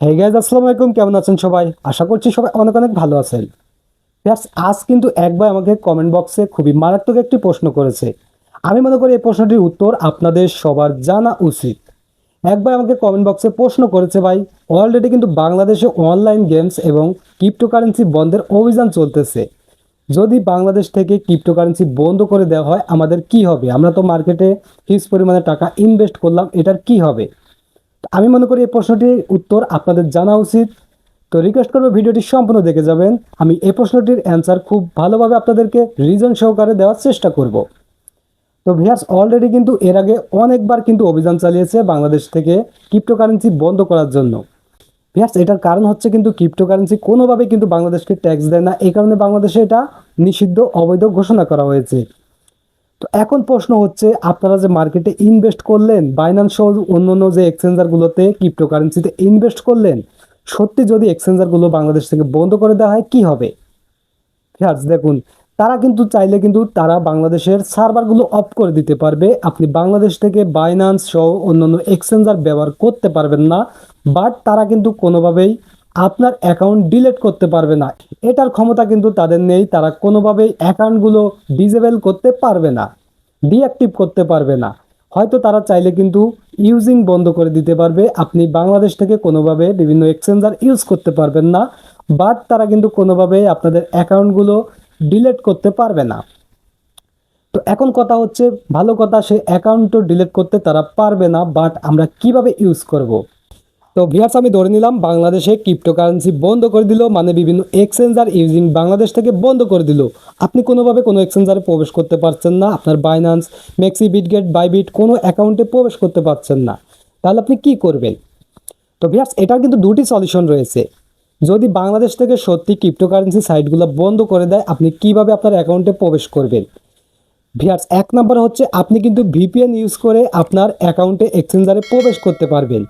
Hey guys আসসালামু আলাইকুম। কেমন আছেন সবাই? আশা করছি সবাই অনেক অনেক ভালো আছেন। Yes, আজ কিন্তু একবার আমাকে কমেন্ট বক্সে খুবই মারাত্মক একটি প্রশ্ন করেছে। আমি মনে করি এই প্রশ্নটির উত্তর আপনাদের সবার জানা উচিত। একবার আমাকে কমেন্ট বক্সে প্রশ্ন করেছে ভাই অলরেডি কিন্তু বাংলাদেশে অনলাইন গেমস এবং ক্রিপ্টোকারেন্সি বন্ধের অভিযান চলতেছে। যদি বাংলাদেশ থেকে ক্রিপ্টোকারেন্সি বন্ধ করে দেওয়া হয় আমাদের কি হবে? আমরা তো মার্কেটে হিউজ পরিমাণে টাকা ইনভেস্ট করলাম এটার কি হবে? আমি মনে করি এই প্রশ্নটির উত্তর আপনাদের জানা উচিত। তো রিকোয়েস্ট করব ভিডিওটি সম্পূর্ণ দেখে যাবেন। আমি এই প্রশ্নটির অ্যান্সার খুব ভালোভাবে আপনাদেরকে রিজন সহকারে দেওয়ার চেষ্টা করব। তো ভিয়ার্স অলরেডি কিন্তু এর আগে অনেকবার কিন্তু অভিযান চালিয়েছে বাংলাদেশ থেকে ক্রিপ্টোকারেন্সি বন্ধ করার জন্য। ভিয়ার্স এটার কারণ হচ্ছে কিন্তু ক্রিপ্টোকারেন্সি কোনোভাবে কিন্তু বাংলাদেশকে ট্যাক্স দেয় না। এই কারণে বাংলাদেশে এটা নিষিদ্ধ, অবৈধ ঘোষণা করা হয়েছে। তো এখন প্রশ্ন হচ্ছে, আপনারা যে মার্কেটে ইনভেস্ট করলেন বাইন্যান্স সহ অন্য অন্য যে এক্সচেঞ্জারগুলোতে ক্রিপ্টোকারেন্সিতে ইনভেস্ট করলেন, সত্যি যদি এক্সচেঞ্জারগুলো বাংলাদেশ থেকে বন্ধ করে দেওয়া হয়, কি হবে? ফিয়ার্স দেখুন, তারা কিন্তু চাইলে কিন্তু তারা বাংলাদেশের সার্ভারগুলো অফ করে দিতে পারবে। আপনি বাংলাদেশ থেকে বাইন্যান্স সহ অন্যান্য এক্সচেঞ্জার ব্যবহার করতে পারবেন না বাট তারা কিন্তু কোনোভাবেই আপনার অ্যাকাউন্ট ডিলেট করতে পারবে না। এটার ক্ষমতা কিন্তু তাদের নেই, তারা কোনোভাবেই অ্যাকাউন্টগুলো ডিজেবল করতে পারবে না ডিঅ্যাক্টিভ করতে পারবে না। হয়তো তারা চাইলে কিন্তু ইউজিং বন্ধ করে দিতে পারবে, আপনি বাংলাদেশ থেকে কোনোভাবে বিভিন্ন এক্সচেঞ্জার ইউজ করতে পারবেন না বাট তারা কিন্তু কোনোভাবে আপনাদের অ্যাকাউন্টগুলো ডিলেট করতে পারবে না। তো এখন কথা হচ্ছে, ভালো কথা সে অ্যাকাউন্টও ডিলেট করতে তারা পারবে না বাট আমরা কীভাবে ইউজ করব। তো ভিয়ার্স, আমি ধরে নিলাম বাংলাদেশে ক্রিপ্টোকারেন্সি বন্ধ করে দিল মানে বিভিন্ন এক্সচেঞ্জার ইউজিং বাংলাদেশ থেকে বন্ধ করে দিল। আপনি কোনোভাবে কোনো এক্সচেঞ্জারে প্রবেশ করতে পারছেন না, আপনার বাইন্যান্স মেক্সি বিটগেট বাইবিট কোনো অ্যাকাউন্টে প্রবেশ করতে পারছেন না। তাহলে আপনি কি করবেন? তো ভিয়ার্স, এটার কিন্তু দুটি সলিউশন রয়েছে। যদি বাংলাদেশ থেকে সত্যি ক্রিপ্টোকারেন্সি সাইটগুলো বন্ধ করে দেয়, আপনি কীভাবে আপনার অ্যাকাউন্টে প্রবেশ করবেন? ভিয়ার্স, এক নম্বর হচ্ছে আপনি কিন্তু ভিপিএন ইউজ করে আপনার অ্যাকাউন্টে এক্সচেঞ্জারে প্রবেশ করতে পারবেন।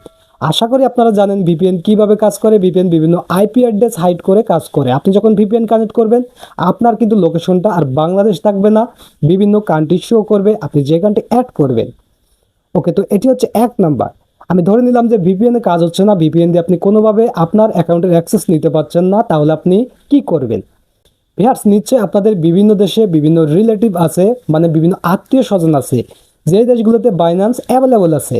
আশা করি আপনারা জানেন ভিপিএন কীভাবে কাজ করে ভিপিএন বিভিন্ন আইপি অ্যাড্রেস হাইড করে কাজ করে। আপনি যখন ভিপিএন কানেক্ট করবেন, আপনার কিন্তু লোকেশনটা আর বাংলাদেশ থাকবে না, বিভিন্ন কান্ট্রি শো করবে, আপনি যে কান্ট্রি অ্যাড করবেন। ওকে তো এটি হচ্ছে এক নাম্বার আমি ধরে নিলাম যে ভিপিএন কাজ হচ্ছে না ভিপিএন দিয়ে আপনি কোনোভাবে আপনার অ্যাকাউন্টের অ্যাক্সেস নিতে পারছেন না, তাহলে আপনি কি করবেন? ভিয়ার্স নিচ্ছে আপনাদের বিভিন্ন দেশে বিভিন্ন রিলেটিভ আছে মানে বিভিন্ন আত্মীয় স্বজন আছে যে দেশগুলোতে বাইন্যান্স অ্যাভেলেবল আছে।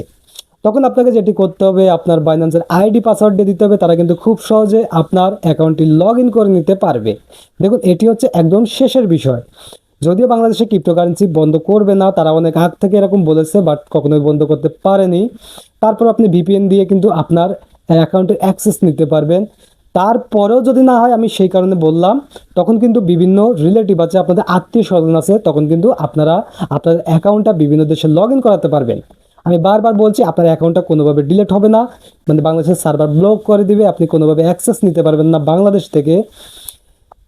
তখন আপনাকে যেটি করতে হবে, আপনার বাইন্যান্সের আইডি পাসওয়ার্ড দিয়ে দিতে হবে, তারা কিন্তু খুব সহজে আপনার অ্যাকাউন্টটি লগ করে নিতে পারবে। দেখুন, এটি হচ্ছে একদম শেষের বিষয়। যদিও বাংলাদেশে ক্রিপ্টোকারেন্সি বন্ধ করবে না, তারা অনেক আগ থেকে এরকম বলেছে বাট কখনোই বন্ধ করতে পারেনি। তারপর আপনি ভিপিএন দিয়ে কিন্তু আপনার অ্যাকাউন্টের অ্যাক্সেস নিতে পারবেন। তারপরেও যদি না হয়, আমি সেই কারণে বললাম, তখন কিন্তু বিভিন্ন রিলেটিভ আছে, আপনাদের আত্মীয় স্বজন আছে, তখন কিন্তু আপনারা আপনার অ্যাকাউন্টটা বিভিন্ন দেশে লগ ইন করাতে পারবেন। আমি বারবার বলছি, আপনার অ্যাকাউন্টটা কোনোভাবে ডিলেট হবে না। মানে বাংলাদেশের সার্ভার ব্লক করে দিবে, আপনি কোনোভাবে অ্যাক্সেস নিতে পারবেন না বাংলাদেশ থেকে।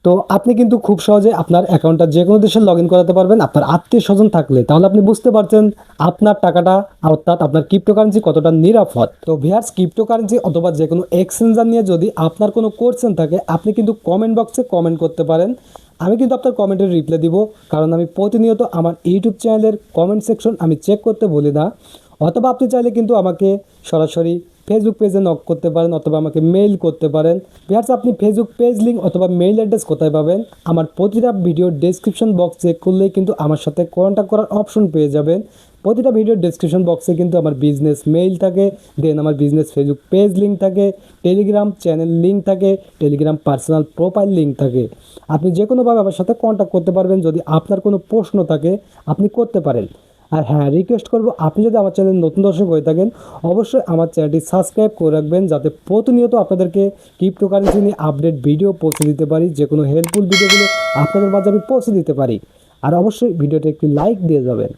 তো আপনি কিন্তু খুব সহজে আপনার অ্যাকাউন্টটা যে কোনো দেশে লগ ইন করাতে পারবেন। আপনার আত্মীয় স্বজন থাকলে, তাহলে আপনি বুঝতে পারছেন আপনার টাকাটা, অর্থাৎ আপনার ক্রিপ্টোকারেন্সি কতটা নিরাপদ। তো ভিয়ার্স ক্রিপ্টোকারেন্সি অথবা যে কোনো এক্সচেঞ্জার নিয়ে যদি আপনার কোনো কোশ্চেন থাকে, আপনি কিন্তু কমেন্ট বক্সে কমেন্ট করতে পারেন। আমি কিন্তু আপনার কমেন্টের রিপ্লাই দিব, কারণ আমি প্রতিনিয়ত আমার ইউটিউব চ্যানেলের কমেন্ট সেকশন আমি চেক করতে বলি না। অথবা আপনি চাইলে কিন্তু আমাকে সরাসরি ফেসবুক পেজে নক করতে পারেন অথবা আমাকে মেইল করতে পারেন। ভিয়ার্স আপনি ফেসবুক পেজ লিঙ্ক অথবা মেইল অ্যাড্রেস কোথায় পাবেন, আমার প্রতিটা ভিডিও ডেসক্রিপশন বক্স চেক করলেই কিন্তু আমার সাথে কন্ট্যাক্ট করার অপশন পেয়ে যাবেন। প্রতিটা ভিডিওর ডেসক্রিপশন বক্সে কিন্তু আমার বিজনেস মেইল থাকে দেন আমার বিজনেস ফেসবুক পেজ লিঙ্ক থাকে টেলিগ্রাম চ্যানেল লিঙ্ক থাকে টেলিগ্রাম পার্সোনাল প্রোফাইল লিঙ্ক থাকে। আপনি যে কোনোভাবে আমার সাথে কন্ট্যাক্ট করতে পারবেন, যদি আপনার কোনো প্রশ্ন থাকে, আপনি করতে পারেন। আর হ্যাঁ রিকোয়েস্ট করব, আপনি যদি আমার চ্যানেল নতুন দর্শক হয়ে থাকেন, অবশ্যই আমার চ্যানেলটি সাবস্ক্রাইব করে রাখবেন, যাতে প্রতিনিয়ত আপনাদেরকে ক্রিপ্টোকারেন্সি নিয়ে আপডেট ভিডিও পৌঁছে দিতে পারি যে কোনো হেল্পফুল ভিডিওগুলো আপনাদের মাঝে আমি পৌঁছে দিতে পারি। আর অবশ্যই ভিডিওটা একটি লাইক দিয়ে যাবেন।